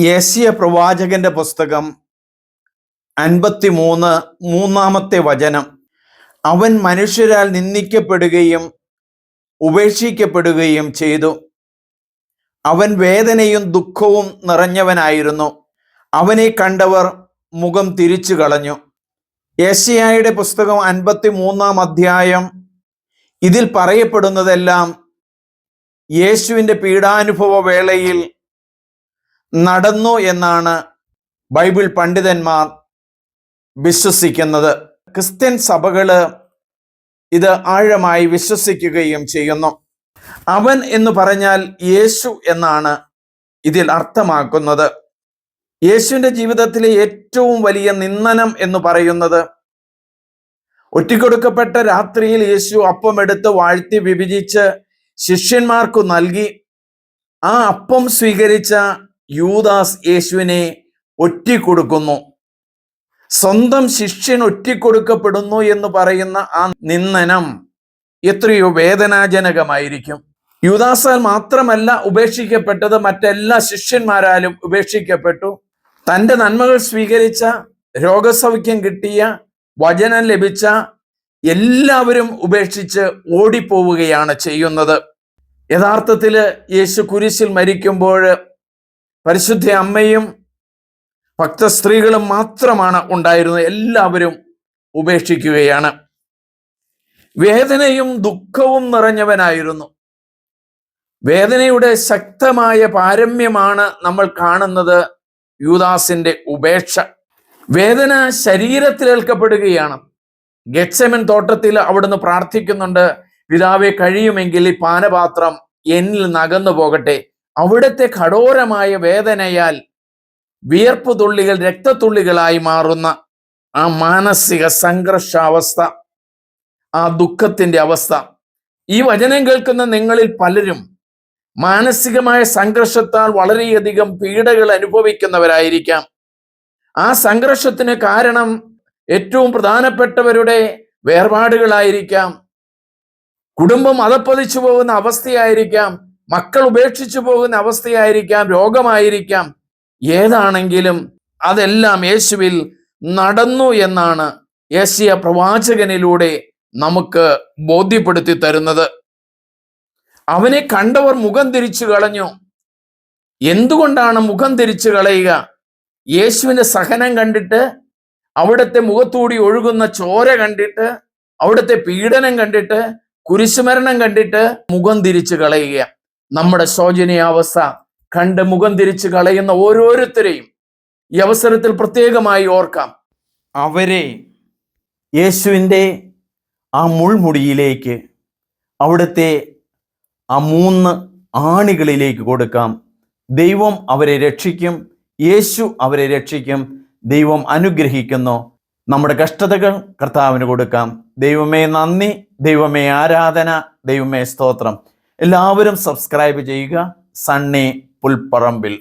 യേശയ പ്രവാചകന്റെ പുസ്തകം അൻപത്തിമൂന്ന് മൂന്നാമത്തെ വചനം. അവൻ മനുഷ്യരാൽ നിന്ദിക്കപ്പെടുകയും ഉപേക്ഷിക്കപ്പെടുകയും ചെയ്തു. അവൻ വേദനയും ദുഃഖവും നിറഞ്ഞവനായിരുന്നു. അവനെ കണ്ടവർ മുഖം തിരിച്ചു കളഞ്ഞു. യേശിയായുടെ പുസ്തകം അൻപത്തി മൂന്നാം അധ്യായം. ഇതിൽ പറയപ്പെടുന്നതെല്ലാം യേശുവിന്റെ പീഡാനുഭവ വേളയിൽ നടന്നു എന്നാണ് ബൈബിൾ പണ്ഡിതന്മാർ വിശ്വസിക്കുന്നത്. ക്രിസ്ത്യൻ സഭകൾ ഇത് ആഴമായി വിശ്വസിക്കുകയും ചെയ്യുന്നു. അവൻ എന്ന് പറഞ്ഞാൽ യേശു എന്നാണ് ഇതിൽ അർത്ഥമാക്കുന്നത്. യേശുവിന്റെ ജീവിതത്തിലെ ഏറ്റവും വലിയ നിന്ദനം എന്ന് പറയുന്നത് ഒറ്റിക്കൊടുക്കപ്പെട്ട രാത്രിയിൽ യേശു അപ്പം എടുത്ത് വാഴ്ത്തി വിഭജിച്ച് ശിഷ്യന്മാർക്കു നൽകി ആ അപ്പം സ്വീകരിച്ച യൂദാസ് യേശുവിനെ ഒറ്റിക്കൊടുക്കുന്നു. സ്വന്തം ശിഷ്യൻ ഒറ്റിക്കൊടുക്കപ്പെടുന്നു എന്ന് പറയുന്ന ആ നിന്ദനം എത്രയോ വേദനാജനകമായിരിക്കും. യുദാസാൽ മാത്രമല്ല ഉപേക്ഷിക്കപ്പെട്ടത് മറ്റെല്ലാ ശിഷ്യന്മാരാലും ഉപേക്ഷിക്കപ്പെട്ടു. തന്റെ നന്മകൾ സ്വീകരിച്ച രോഗസൗഖ്യം കിട്ടിയ വചനം ലഭിച്ച എല്ലാവരും ഉപേക്ഷിച്ച് ഓടിപ്പോവുകയാണ് ചെയ്യുന്നത്. യഥാർത്ഥത്തിൽ യേശു കുരിശിൽ മരിക്കുമ്പോൾ പരിശുദ്ധ അമ്മയും ഭക്ത സ്ത്രീകളും മാത്രമാണ് ഉണ്ടായിരുന്നത്. എല്ലാവരും ഉപേക്ഷിക്കുകയാണ്. വേദനയും ദുഃഖവും നിറഞ്ഞവനായിരുന്നു. വേദനയുടെ ശക്തമായ പാരമ്യമാണ് നമ്മൾ കാണുന്നത്. യൂദാസിന്റെ ഉപേക്ഷ. വേദന ശരീരത്തിലേൽക്കപ്പെടുകയാണ് ഗച്ചമൻ തോട്ടത്തിൽ അവിടുന്ന് പ്രാർത്ഥിക്കുന്നുണ്ട്. പിതാവെ കഴിയുമെങ്കിൽ ഈ പാനപാത്രം എന്നിൽ നകന്നു പോകട്ടെ അവിടുത്തെ കഠോരമായ വേദനയാൽ വിയർപ്പ് തുള്ളികൾ രക്തത്തുള്ളികളായി മാറുന്ന ആ മാനസിക സംഘർഷാവസ്ഥ ആ ദുഃഖത്തിന്റെ അവസ്ഥ. ഈ വചനം കേൾക്കുന്ന നിങ്ങളിൽ പലരും മാനസികമായ സംഘർഷത്താൽ വളരെയധികം പീഡകൾ അനുഭവിക്കുന്നവരായിരിക്കാം. ആ സംഘർഷത്തിന് കാരണം ഏറ്റവും പ്രധാനപ്പെട്ടവരുടെ വേർപാടുകളായിരിക്കാം. കുടുംബം അതപ്പതിച്ചു പോകുന്ന അവസ്ഥയായിരിക്കാം. മക്കൾ ഉപേക്ഷിച്ചു പോകുന്ന അവസ്ഥയായിരിക്കാം രോഗമായിരിക്കാം. ഏതാണെങ്കിലും അതെല്ലാം യേശുവിൽ നടന്നു എന്നാണ് യേശിയ പ്രവാചകനിലൂടെ നമുക്ക് ബോധ്യപ്പെടുത്തി തരുന്നത്. അവനെ കണ്ടവർ മുഖം തിരിച്ചു കളഞ്ഞു. എന്തുകൊണ്ടാണ് മുഖം തിരിച്ചു കളയുക? യേശുവിന്റെ സഹനം കണ്ടിട്ട് അവിടുത്തെ മുഖത്തൂടി ഒഴുകുന്ന ചോര കണ്ടിട്ട് അവിടുത്തെ പീഡനം കണ്ടിട്ട് കുരിശുമരണം കണ്ടിട്ട് മുഖം തിരിച്ചു കളയുക. നമ്മുടെ ശോചനീയാവസ്ഥ കണ്ട് മുഖം തിരിച്ചു കളയുന്ന ഓരോരുത്തരെയും ഈ അവസരത്തിൽ പ്രത്യേകമായി ഓർക്കാം. അവരെ യേശുവിന്റെ ആ മുൾമുടിയിലേക്ക് അവിടുത്തെ ആ മൂന്ന് ആണികളിലേക്ക് കൊടുക്കാം. ദൈവം അവരെ രക്ഷിക്കും യേശു അവരെ രക്ഷിക്കും ദൈവം അനുഗ്രഹിക്കുന്നു. നമ്മുടെ കഷ്ടതകൾ കർത്താവിന് കൊടുക്കാം. ദൈവമേ നന്ദി ദൈവമേ ആരാധന ദൈവമേ സ്തോത്രം. എല്ലാവരും സബ്സ്ക്രൈബ് ചെയ്യുക. സണ്ണി പുൽപ്പറമ്പിൽ.